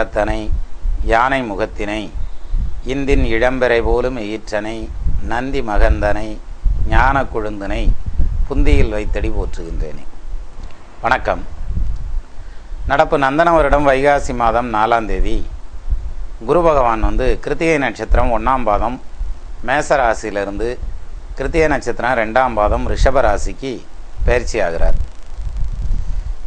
ஐந்து யானை முகத்தினை இந்தின் இளம்பெறை போலும் ஈற்றனை நந்தி மகந்தனை ஞான கொழுந்தனை புந்தியில் வைத்தடி போற்றுகின்றேனே. வணக்கம். நடப்பு நந்தனவரிடம் வைகாசி மாதம் நாலாம் தேதி குரு பகவான் வந்து கிருத்திகை நட்சத்திரம் ஒன்றாம் பாதம் மேசராசியிலிருந்து கிருத்திகை நட்சத்திரம் ரெண்டாம் பாதம் ரிஷபராசிக்கு பயிற்சி ஆகிறார்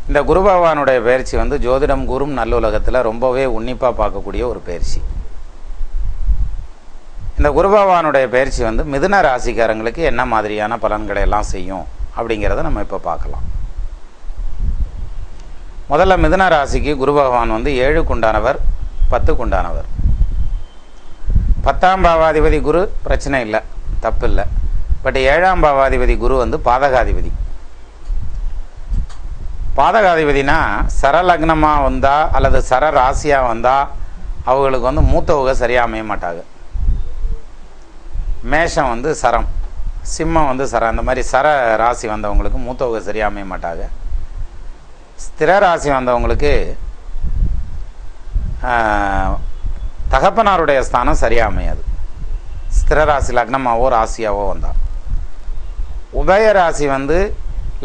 இந்த குரு பகவானுடைய பயிற்சி வந்து ஜோதிடம் குரும் நல்லுலகத்தில் ரொம்பவே உன்னிப்பாக பார்க்கக்கூடிய ஒரு பயிற்சி. இந்த குரு பகவானுடைய பயிற்சி வந்து மிதுன ராசிக்காரங்களுக்கு என்ன மாதிரியான பலன்களை எல்லாம் செய்யும் அப்படிங்கிறத நம்ம இப்போ பார்க்கலாம். முதல்ல மிதுன ராசிக்கு குரு பகவான் வந்து ஏழுக்குண்டானவர் பத்துக்குண்டானவர் பத்தாம் பாவாதிபதி குரு பிரச்சனை இல்லை தப்பு இல்லை. பட் ஏழாம் பாவாதிபதி குரு வந்து பாதகாதிபதி. பாதகாதிபதினா சர லக்னமாக வந்தால் அல்லது சர ராசியாக வந்தால் அவங்களுக்கு வந்து மூத்தவங்க சரியாக அமைய மாட்டாங்க. மேஷம் வந்து சரம் சிம்மம் வந்து சரம். அந்த மாதிரி சர ராசி வந்தவங்களுக்கு மூத்தவங்க சரியாக அமைய மாட்டாங்க. ஸ்திர ராசி வந்தவங்களுக்கு தகப்பனாருடைய ஸ்தானம் சரியாக அமையாது. ஸ்திர ராசி லக்னமாவோ ராசியாவோ வந்தால் உபய ராசி வந்து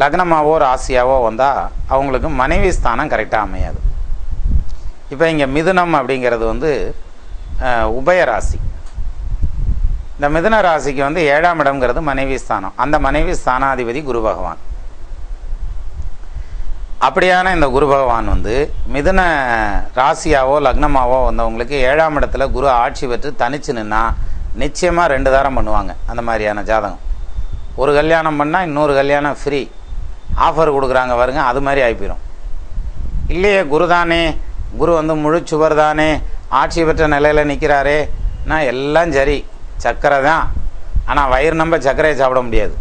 லக்னமாவோ ராசியாவோ வந்தால் அவங்களுக்கு மனைவி ஸ்தானம் கரெக்டாக அமையாது. இப்போ இங்கே மிதுனம் அப்படிங்கிறது வந்து உபயராசி உபய ராசி. இந்த மிதுன ராசிக்கு வந்து ஏழாம் இடம்ங்கிறது மனைவி ஸ்தானம். அந்த மனைவி ஸ்தானாதிபதி குரு பகவான். அப்படியான இந்த குரு பகவான் வந்து மிதுன ராசியாவோ லக்னமாவோ வந்தவங்களுக்கு ஏழாம் இடத்துல குரு ஆட்சி பெற்று தனிச்சு நின்னா நிச்சயமாக ரெண்டு தாரம் பண்ணுவாங்க. அந்த மாதிரியான ஜாதகம். ஒரு கல்யாணம் பண்ணால் இன்னொரு கல்யாணம் ஃப்ரீ ஆஃபர் கொடுக்குறாங்க பாருங்க அது மாதிரி ஆகிப்போயிடும் இல்லையே குரு தானே குரு வந்து முழு சுவர் தானே ஆட்சி பெற்ற நிலையில் நிற்கிறாரே நான் எல்லாம் சரி சர்க்கரை தான். ஆனால் வயிறு நம்ப சர்க்கரையை சாப்பிட முடியாது.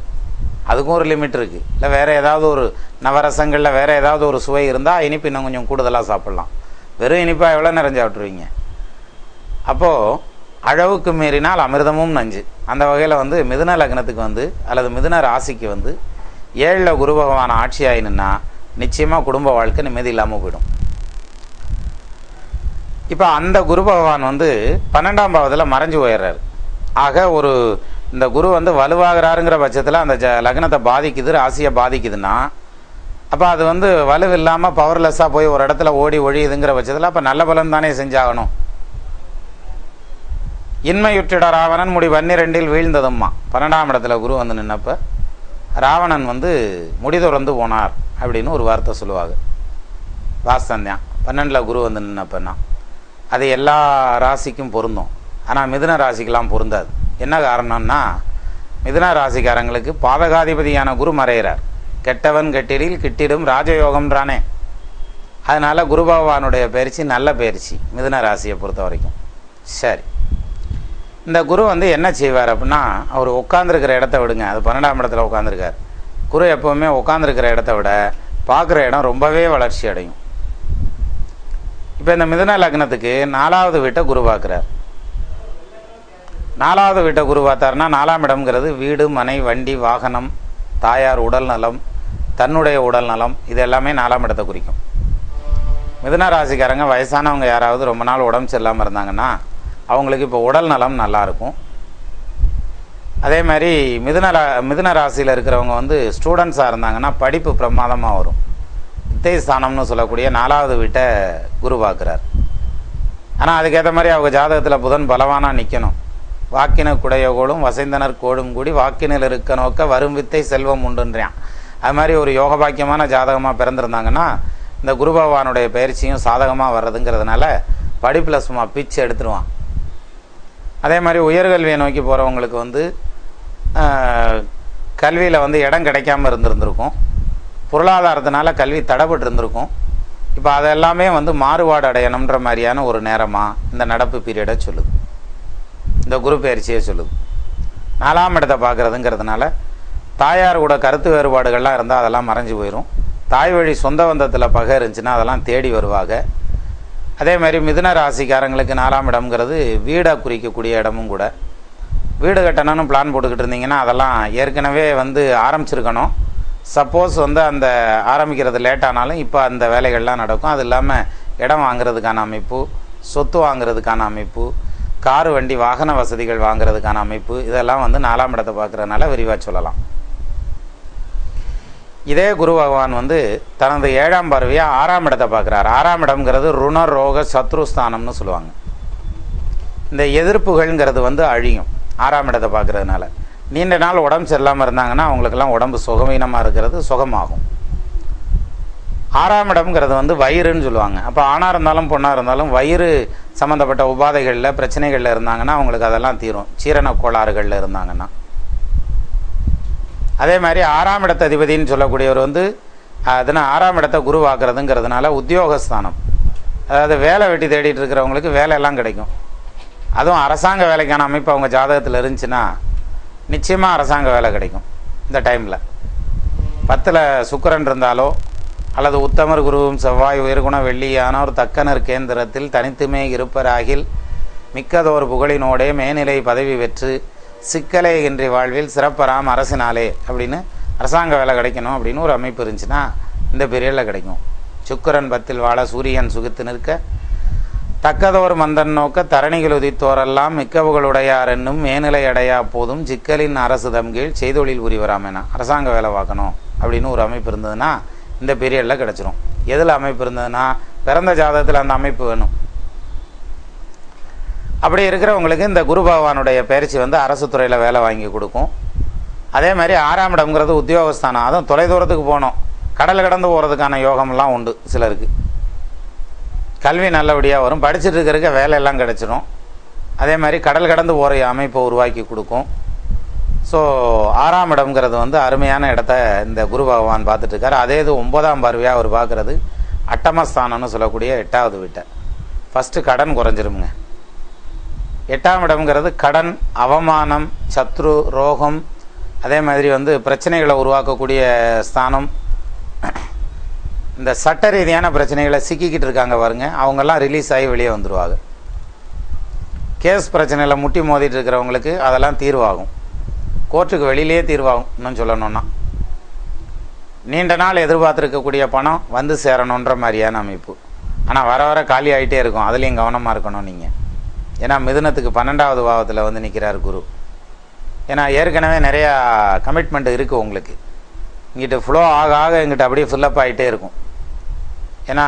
அதுக்கும் ஒரு லிமிட் இருக்குது இல்லை வேறு ஏதாவது ஒரு நவரசங்களில் வேறு ஏதாவது ஒரு சுவை இருந்தால் இனிப்பு இன்னும் கொஞ்சம் கூடுதலாக சாப்பிட்லாம். வெறும் இனிப்பாக எவ்வளோ நிறைஞ்சு சாப்பிட்ருவீங்க அப்போது அளவுக்கு மீறினால் அமிர்தமும் நஞ்சு. அந்த வகையில் வந்து மிதுன லக்னத்துக்கு வந்து அல்லது மிதுன ராசிக்கு வந்து ஏழில் குரு பகவான் ஆட்சி ஆயினுன்னா நிச்சயமாக குடும்ப வாழ்க்கை நிம்மதி இல்லாமல் போயிடும். இப்போ அந்த குரு பகவான் வந்து பன்னெண்டாம் பாவத்தில் மறைஞ்சு போயிடுறாரு. ஆக ஒரு இந்த குரு வந்து வலுவாகிறாருங்கிற பட்சத்தில் அந்த ஜ லக்னத்தை பாதிக்குது ராசியை பாதிக்குதுன்னா அப்போ அது வந்து வலுவில்லாமல் பவர்லெஸ்ஸாக போய் ஒரு இடத்துல ஓடி ஒழியுதுங்கிற பட்சத்தில் அப்போ நல்ல பலன் தானே செஞ்சாகணும். இன்மையுற்றிட ராவணன் முடி பன்னிரெண்டில் வீழ்ந்ததும்மா. பன்னெண்டாம் இடத்துல குரு வந்து நின்னப்போ ராவணன் வந்து முடிதுறந்து போனார் அப்படின்னு ஒரு வார்த்தை சொல்லுவாங்க. வாஸ்தந்தான் பன்னெண்டில் குரு வந்து நின்னப்பன்னா. அது எல்லா ராசிக்கும் பொருந்தும். ஆனால் மிதுன ராசிக்கெலாம் பொருந்தாது. என்ன காரணம்னா மிதுன ராசிக்காரங்களுக்கு பாதகாதிபதியான குரு மறைகிறார் கெட்டவன் கெட்டிடில் கிட்டிடும் ராஜயோகம்ன்றானே. அதனால் குரு பகவானுடைய பயிற்சி நல்ல பயிற்சி மிதுன ராசியை பொறுத்த வரைக்கும். சரி. இந்த குரு வந்து என்ன செய்வார் அப்படின்னா அவர் உட்காந்துருக்கிற இடத்த விடுங்க. அது பன்னெண்டாம் இடத்துல உட்காந்துருக்கார் குரு எப்போவுமே உட்காந்துருக்கிற இடத்த விட பார்க்குற இடம் ரொம்பவே வளர்ச்சி அடையும். இப்போ இந்த மிதுன லக்னத்துக்கு நாலாவது வீட்டை குரு பார்க்குறார். நாலாவது வீட்டை குரு பார்த்தாருன்னா நாலாம் இடம்ங்கிறது வீடு மனை வண்டி வாகனம் தாயார் உடல் நலம் தன்னுடைய உடல் நலம் இது எல்லாமே நாலாம் இடத்தை குறிக்கும். மிதுன ராசிக்காரங்க வயசானவங்க யாராவது ரொம்ப நாள் உடம்பு சரியில்லாமல் இருந்தாங்கன்னா அவங்களுக்கு இப்போ உடல் நலம் நல்லாயிருக்கும் அதே மாதிரி மிதுன மிதுன ராசியில் இருக்கிறவங்க வந்து ஸ்டூடெண்ட்ஸாக இருந்தாங்கன்னா படிப்பு பிரமாதமாக வரும். வித்தைஸ்தானம்னு சொல்லக்கூடிய நாலாவது வீட்டை குரு ஆனால் அதுக்கேற்ற மாதிரி அவங்க ஜாதகத்தில் புதன் பலவானாக நிற்கணும் வாக்கின குடையோகோடும் வசைந்தனர் கோடும் கூடி வாக்கினில் இருக்க நோக்க வரும் வித்தை செல்வம் உண்டுன்றான். அது மாதிரி ஒரு யோக பாக்கியமான ஜாதகமாக பிறந்திருந்தாங்கன்னா இந்த குரு பகவானுடைய பயிற்சியும் சாதகமாக வர்றதுங்கிறதுனால படிப்பில் சும்மா பிச்சு எடுத்துருவான். அதே மாதிரி உயர்கல்வியை நோக்கி போகிறவங்களுக்கு வந்து கல்வியில் வந்து இடம் கிடைக்காம இருந்திருந்திருக்கும். பொருளாதாரத்தினால கல்வி தடைபட்டு இருந்திருக்கும் இப்போ அதெல்லாமே வந்து மாறுபாடு அடையணுன்ற மாதிரியான ஒரு நேரமாக இந்த நடப்பு பீரியடை சொல்லுது. இந்த குரு பயிற்சியை சொல்லுது. நாலாம் இடத்தை பார்க்குறதுங்கிறதுனால தாயார் கூட கருத்து வேறுபாடுகள்லாம் இருந்தால் அதெல்லாம் மறைஞ்சு போயிடும் தாய் வழி சொந்த பந்தத்தில் பகை இருந்துச்சுன்னா அதெல்லாம் தேடி வருவாங்க. அதே மாதிரி மிதுன ராசிக்காரங்களுக்கு நாலாம் இடம்ங்கிறது வீடை குறிக்கக்கூடிய இடமும் கூட. வீடு கட்டணும்னு பிளான் போட்டுக்கிட்டு இருந்தீங்கன்னா அதெல்லாம் ஏற்கனவே வந்து ஆரம்பிச்சிருக்கணும். சப்போஸ் வந்து அந்த ஆரம்பிக்கிறது லேட் ஆனாலும் இப்போ அந்த வேலைகள்லாம் நடக்கும். அது இல்லாமல் இடம் வாங்குறதுக்கான அமைப்பு சொத்து வாங்குறதுக்கான அமைப்பு கார் வண்டி வாகன வசதிகள் வாங்குறதுக்கான அமைப்பு இதெல்லாம் வந்து நாலாம் இடத்தை பார்க்குறதுனால விரிவாக சொல்லலாம். இதே குரு பகவான் வந்து தனது ஏழாம் பார்வையாக ஆறாம் இடத்தை பார்க்குறாரு. ஆறாம் இடம்ங்கிறது ருண ரோக சத்ருஸ்தானம்னு சொல்லுவாங்க. இந்த எதிர்ப்புகள்ங்கிறது வந்து அழியும். ஆறாம் இடத்தை பார்க்குறதுனால. நீண்ட நாள் உடம்பு சரியில்லாமல் இருந்தாங்கன்னா அவங்களுக்கெல்லாம் உடம்பு சுகவீனமாக இருக்கிறது சுகமாகும். ஆறாம் இடம்ங்கிறது வந்து வயிறுன்னு சொல்லுவாங்க. அப்போ ஆணாக இருந்தாலும் பொண்ணாக இருந்தாலும் வயிறு சம்மந்தப்பட்ட உபாதைகளில் பிரச்சனைகளில் இருந்தாங்கன்னா அவங்களுக்கு அதெல்லாம் தீரும். சீரண கோளாறுகளில் இருந்தாங்கன்னா. அதே மாதிரி ஆறாம் இடத்த அதிபதின்னு சொல்லக்கூடியவர் வந்து அதனால் ஆறாம் இடத்தை குருவாக்குறதுங்கிறதுனால உத்தியோகஸ்தானம். அதாவது வேலை வெட்டி தேடிட்டு இருக்கிறவங்களுக்கு வேலையெல்லாம் கிடைக்கும். அதுவும் அரசாங்க வேலைக்கான அமைப்பு அவங்க ஜாதகத்தில் இருந்துச்சுன்னா நிச்சயமாக அரசாங்க வேலை கிடைக்கும் இந்த டைமில். பத்தில் சுக்கரன் இருந்தாலோ அல்லது உத்தமர் குருவும் செவ்வாய் உயர்குண வெள்ளியானோர் தக்கனர் கேந்திரத்தில் தனித்துமே இருப்பராகில் மிக்கதோர் புகழினோடே மேநிலை பதவி பெற்று சிக்கலே இன்றி வாழ்வில் சிறப்பராம் அரசினாலே அப்படின்னு அரசாங்க வேலை கிடைக்கணும் அப்படின்னு ஒரு அமைப்பு இருந்துச்சுன்னா இந்த பீரியடில் கிடைக்கும். சுக்கிரன் பத்தில் வாழ சூரியன் சுகித்து நிற்க தக்கதோர் மந்தன் நோக்க தரணிகள் உதித்தோரெல்லாம் மிக்கவுகளுடையார் என்னும் மேநிலை அடையா போதும் சிக்கலின் அரசு தம்கீழ் செய்தொழில் புரிவராமேனா அரசாங்க வேலை பார்க்கணும் அப்படின்னு ஒரு அமைப்பு இருந்ததுன்னா இந்த பீரியடில் கிடச்சிரும். எதில் அமைப்பு இருந்ததுன்னா பிறந்த ஜாதகத்தில் அந்த அமைப்பு வேணும். அப்படி இருக்கிறவங்களுக்கு இந்த குரு பகவானுடைய பயிற்சி வந்து அரசு துறையில் வேலை வாங்கி கொடுக்கும். அதே மாதிரி ஆறாம் இடம்ங்கிறது உத்தியோகஸ்தானம். அதுவும் தொலைதூரத்துக்கு போகணும். கடல் கடந்து போகிறதுக்கான யோகம்லாம் உண்டு சிலருக்கு. கல்வி நல்லபடியாக வரும். படிச்சுட்டு இருக்கிறக்க வேலையெல்லாம் கிடச்சிரும். அதே மாதிரி கடல் கடந்து போகிற அமைப்பை உருவாக்கி கொடுக்கும். ஸோ ஆறாம் இடம்ங்கிறது வந்து அருமையான இடத்த இந்த குரு பகவான் பார்த்துட்ருக்காரு அதே இது ஒன்பதாம் பார்வையாக அவர் பார்க்குறது. அட்டமஸ்தானம்னு சொல்லக்கூடிய எட்டாவது வீட்டை. ஃபஸ்ட்டு கடன் குறைஞ்சிருமுங்க. எட்டாம் இடம்ங்கிறது கடன் அவமானம் சத்ரு ரோகம் அதே மாதிரி வந்து பிரச்சனைகளை உருவாக்கக்கூடிய ஸ்தானம். இந்த சட்ட ரீதியான பிரச்சனைகளை சிக்கிக்கிட்டு இருக்காங்க பாருங்க. அவங்கெல்லாம் ரிலீஸ் ஆகி வெளியே வந்துடுவாங்க கேஸ் பிரச்சனையில் முட்டி மோதிட்டு இருக்கிறவங்களுக்கு அதெல்லாம் தீர்வாகும். கோர்ட்டுக்கு வெளியிலே தீர்வாகும் இன்னும் சொல்லணும்னா. நீண்ட நாள் எதிர்பார்த்துருக்கக்கூடிய பணம் வந்து சேரணுன்ற மாதிரியான அமைப்பு. ஆனால் வர வர காலி ஆகிட்டே இருக்கும். அதுலேயும் கவனமாக இருக்கணும் நீங்கள் ஏன்னா மிதுனத்துக்கு பன்னெண்டாவது பாவத்தில் வந்து நிற்கிறார் குரு. ஏன்னா ஏற்கனவே நிறையா கமிட்மெண்ட் இருக்குது உங்களுக்கு. இங்கிட்ட ஃப்ளோ ஆக ஆக எங்கிட்ட அப்படியே ஃபில்லப் ஆகிட்டே இருக்கும். ஏன்னா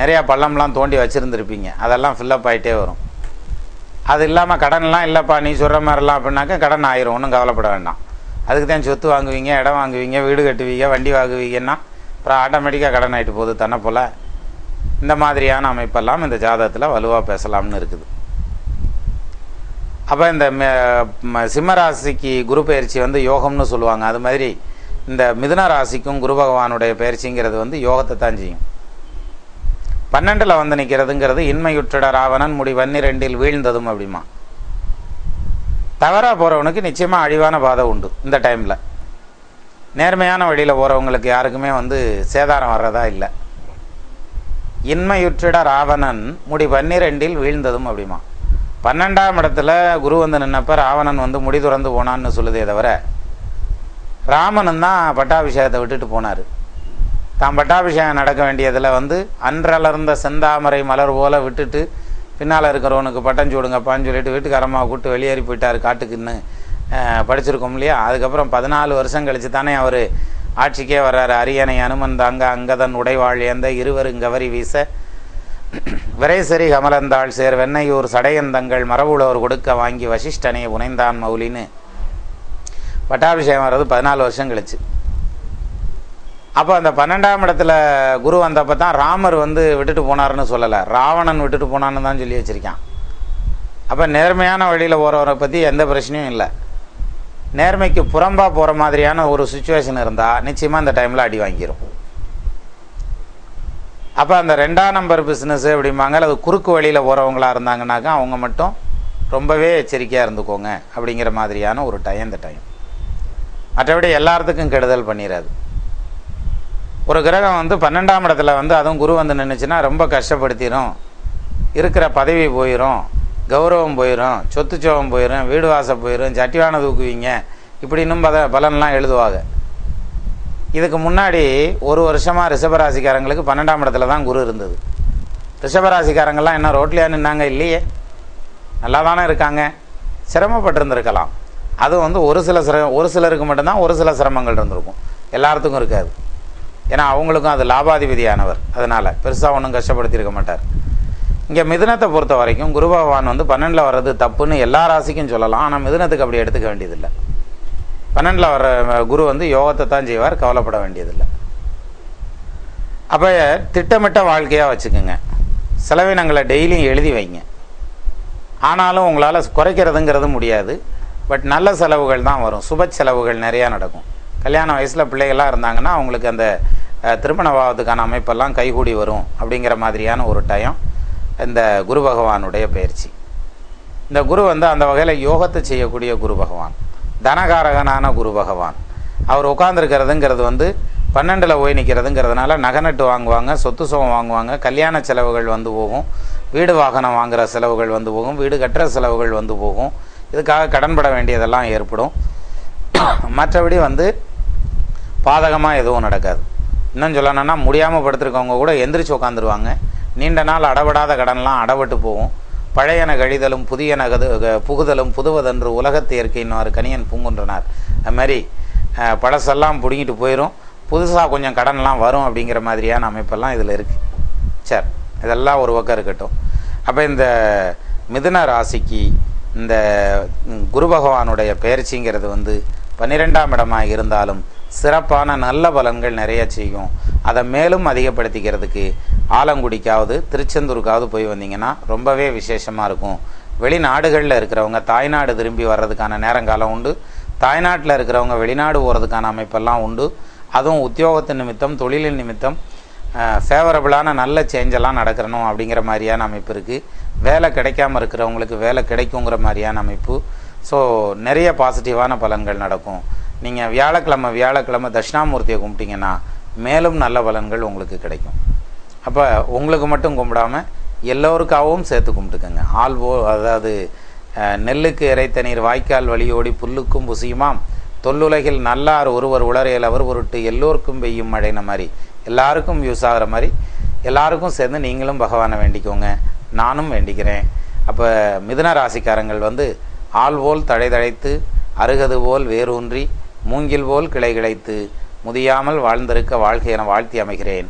நிறையா பள்ளம்லாம் தோண்டி வச்சுருந்துருப்பீங்க. அதெல்லாம் ஃபில்லப் ஆகிட்டே வரும். அது இல்லாமல் கடன்லாம் இல்லைப்பா நீ சொல்கிற மாதிரிலாம் அப்படின்னாக்கா கடன் ஆயிரும். ஒன்றும் கவலைப்பட வேண்டாம். அதுக்கு தான் சொத்து வாங்குவீங்க இடம் வாங்குவீங்க வீடு கட்டுவீங்க வண்டி வாங்குவீங்கன்னா அப்புறம் ஆட்டோமேட்டிக்காக கடன் ஆகிட்டு போகுது தன்னை போல். இந்த மாதிரியான அமைப்பெல்லாம் இந்த ஜாதகத்தில் வலுவாக பேசலாம்னு இருக்குது. அப்போ இந்த சிம்மராசிக்கு குரு பயிற்சி வந்து யோகம்னு சொல்லுவாங்க. அது மாதிரி இந்த மிதுன ராசிக்கும் குரு பகவானுடைய பயிற்சிங்கிறது வந்து யோகத்தை தான் செய்யும். பன்னெண்டில் வந்து நிற்கிறதுங்கிறது இன்மையுற்றிட ராவணன் முடி வன்னிரெண்டில் வீழ்ந்ததும் அப்படிமா. தவறாக போகிறவனுக்கு நிச்சயமாக அழிவான பாதை உண்டு இந்த டைமில். நேர்மையான வழியில் போகிறவங்களுக்கு யாருக்குமே வந்து சேதாரம் வர்றதா இல்லை. இன்மையுற்றிட ராவணன் முடி பன்னிரெண்டில் வீழ்ந்ததும் அப்படிமா. பன்னெண்டாம் இடத்துல குரு வந்து நின்னப்ப ராவணன் வந்து முடி துறந்து போனான்னு சொல்லுதே தவிர ராமனும் தான் பட்டாபிஷேகத்தை விட்டுட்டு போனார். தான் பட்டாபிஷேகம் நடக்க வேண்டியதில் வந்து அன்றலர்ந்த செந்தாமரை மலர் போல விட்டுட்டு பின்னால் இருக்கிறவனுக்கு பட்டம் சூடுங்கப்பான்னு சொல்லிட்டு வீட்டுக்காரமாக கூப்பிட்டு வெளியேறி போயிட்டார் காட்டுக்குன்னு. படிச்சிருக்கோம் இல்லையா? அதுக்கப்புறம் பதினாலு வருஷம் கழித்து தானே அவர் ஆட்சிக்கே வர்றாரு. அரியணை அனுமன் தாங்க அங்கதன் உடைவாழ் ஏந்த இருவரும் கவரி வீச விரைசரி கமலந்தாள் சேர் வெண்ணையூர் சடையந்தங்கள் மரபுளவர் கொடுக்க வாங்கி வசிஷ்டனை புனைந்தான் மௌலின்னு. பட்டாபிஷேகம் வர்றது பதினாலு வருஷம் கழிச்சு. அப்போ அந்த பன்னெண்டாம் இடத்துல குரு வந்தப்போ தான் ராமர் வந்து விட்டுட்டு போனார்னு சொல்லலை. ராவணன் விட்டுட்டு போனான்னு தான் சொல்லி வச்சுருக்கான். அப்போ நேர்மையான வழியில் போகிறவரை பற்றி எந்த பிரச்சனையும் இல்லை. நேர்மைக்கு புறம்பாக போகிற மாதிரியான ஒரு சுச்சுவேஷன் இருந்தால் நிச்சயமாக அந்த டைமில் அடி வாங்கிடும் அப்போ அந்த ரெண்டாம் நம்பர் பிஸ்னஸ் அப்படிம்பாங்க அது குறுக்கு வழியில் போகிறவங்களா இருந்தாங்கனாக்கா அவங்க மட்டும் ரொம்பவே எச்சரிக்கையாக இருந்துக்கோங்க அப்படிங்கிற மாதிரியான ஒரு டைம் இந்த டைம் மற்றபடி எல்லாத்துக்கும் கெடுதல் பண்ணிடாது ஒரு கிரகம் வந்து பன்னெண்டாம் இடத்துல வந்து அதுவும் குரு வந்து நின்றுச்சுன்னா ரொம்ப கஷ்டப்படுத்திடும் இருக்கிற பதவி போயிடும் கௌரவம் போயிடும் சொத்து சோகம் போயிடும் வீடு வாசல் போயிடும் சட்டிவான தூக்குவீங்க. இப்படி இன்னும் பத பலன்லாம் எழுதுவாங்க. இதுக்கு முன்னாடி ஒரு வருஷமாக ரிஷபராசிக்காரங்களுக்கு பன்னெண்டாம் இடத்துல தான் குரு இருந்தது. ரிஷபராசிக்காரங்கள்லாம் என்ன ரோட்லையா நின்னாங்க? இல்லையே. நல்லா தானே இருக்காங்க. சிரமப்பட்டிருந்திருக்கலாம். அது வந்து ஒரு சில சிர ஒரு சிலருக்கு மட்டும்தான் ஒரு சில சிரமங்கள் இருந்திருக்கும். எல்லாத்துக்கும் இருக்காது. ஏன்னா அவங்களுக்கும் அது லாபாதிபதியானவர். அதனால் பெருசாக ஒன்றும் கஷ்டப்படுத்தியிருக்க மாட்டார். இங்கே மிதுனத்தை பொறுத்த வரைக்கும் குரு பகவான் வந்து பன்னெண்டில் வர்றது தப்புன்னு எல்லா ராசிக்கும் சொல்லலாம். ஆனால் மிதுனத்துக்கு அப்படி எடுத்துக்க வேண்டியதில்லை. பன்னெண்டில் வர குரு வந்து யோகத்தை தான் செய்வார் கவலைப்பட வேண்டியதில்லை. அப்போ திட்டமிட்ட வாழ்க்கையாக வச்சுக்கோங்க. செலவினங்களை டெய்லியும் எழுதி வைங்க. ஆனாலும் உங்களால் குறைக்கிறதுங்கிறது முடியாது. பட் நல்ல செலவுகள் தான் வரும். சுப செலவுகள் நிறையா நடக்கும். கல்யாண வயசில் பிள்ளைகள்லாம் இருந்தாங்கன்னா அவங்களுக்கு அந்த திருமண பாவத்துக்கான அமைப்பெல்லாம் கைகூடி வரும் அப்படிங்கிற மாதிரியான ஒரு டயம் இந்த குரு பகவானுடைய பயிற்சி. இந்த குரு வந்து அந்த வகையில் யோகத்தை செய்யக்கூடிய குரு பகவான். தனகாரகனான குரு பகவான். அவர் உட்காந்துருக்கிறதுங்கிறது வந்து பன்னெண்டில் போய் நிற்கிறதுங்கிறதுனால நகை நட்டு வாங்குவாங்க சொத்து சுகம் வாங்குவாங்க கல்யாண செலவுகள் வந்து போகும் வீடு வாகனம் வாங்குகிற செலவுகள் வந்து போகும் வீடு கட்டுற செலவுகள் வந்து போகும். இதுக்காக கடன்பட வேண்டியதெல்லாம் ஏற்படும். மற்றபடி வந்து பாதகமாக எதுவும் நடக்காது. இன்னும் சொல்லணும்னா முடியாமல் படுத்துருக்கவங்க கூட எந்திரிச்சு உட்காந்துருவாங்க நீண்ட நாள் அடபடாத கடன்லாம் அடபட்டு போகும். பழையன கழிதலும் புதியன கது க- புகுதலும் புதுவதென்று உலகத்து இயற்கையினார் கனியன் பூங்குன்றனார் அது மாதிரி பழசெல்லாம் பிடுங்கிட்டு போயிடும் புதுசாக கொஞ்சம் கடன்லாம் வரும் அப்படிங்கிற மாதிரியான அமைப்பெல்லாம் இதில் இருக்குது சரி இதெல்லாம் ஒரு பக்கம் இருக்கட்டும். அப்போ இந்த மிதுன ராசிக்கு இந்த குரு பகவானுடைய பெயர்ச்சிங்கிறது வந்து பன்னிரெண்டாம் இடமாக இருந்தாலும் சிறப்பான நல்ல பலன்கள் நிறைய செய்யும். அதை மேலும் அதிகப்படுத்திக்கிறதுக்கு ஆலங்குடிக்காவது திருச்செந்தூருக்காவது போய் வந்தீங்கன்னா ரொம்பவே விசேஷமாக இருக்கும். வெளிநாடுகளில் இருக்கிறவங்க தாய்நாடு திரும்பி வர்றதுக்கான நேரங்காலம் உண்டு. தாய்நாட்டில் இருக்கிறவங்க வெளிநாடு போகிறதுக்கான அமைப்பெல்லாம் உண்டு. அதுவும் உத்தியோகத்தின் நிமித்தம் தொழிலின் நிமித்தம் ஃபேவரபிளான நல்ல சேஞ்செல்லாம் நடக்கணும் அப்படிங்கிற மாதிரியான அமைப்பு இருக்குது வேலை கிடைக்காம இருக்கிறவங்களுக்கு வேலை கிடைக்குங்கிற மாதிரியான அமைப்பு. ஸோ நிறைய பாசிட்டிவான பலன்கள் நடக்கும். நீங்கள் வியாழக்கிழமை வியாழக்கிழமை தட்சிணாமூர்த்தியை கும்பிட்டீங்கன்னா மேலும் நல்ல பலன்கள் உங்களுக்கு கிடைக்கும். அப்போ உங்களுக்கு மட்டும் கும்பிடாமல் எல்லோருக்காகவும் சேர்த்து கும்பிட்டுக்கோங்க. ஆள்வோ அதாவது நெல்லுக்கு இறைத்த நீர் வாய்க்கால் வழியோடி புல்லுக்கும் புசியுமாம். தொல்லுலகில் நல்லார் ஒருவர் உளரையில் அவர் பொருட்டு எல்லோருக்கும் பெய்யும் மழைன மாதிரி? எல்லாருக்கும் யூஸ் ஆகிற மாதிரி. எல்லாருக்கும் சேர்ந்து நீங்களும் பகவானை வேண்டிக்கோங்க. நானும் வேண்டிக்கிறேன். அப்போ மிதுன ராசிக்காரங்கள் வந்து ஆள் போல் தழைதழைத்து அருகது போல் வேரூன்றி மூங்கில் போல் கிளை கிளைத்து முதியாமல் வாழ்ந்திருக்க வாழ்க்கை என வாழ்த்தி அமைகிறேன்.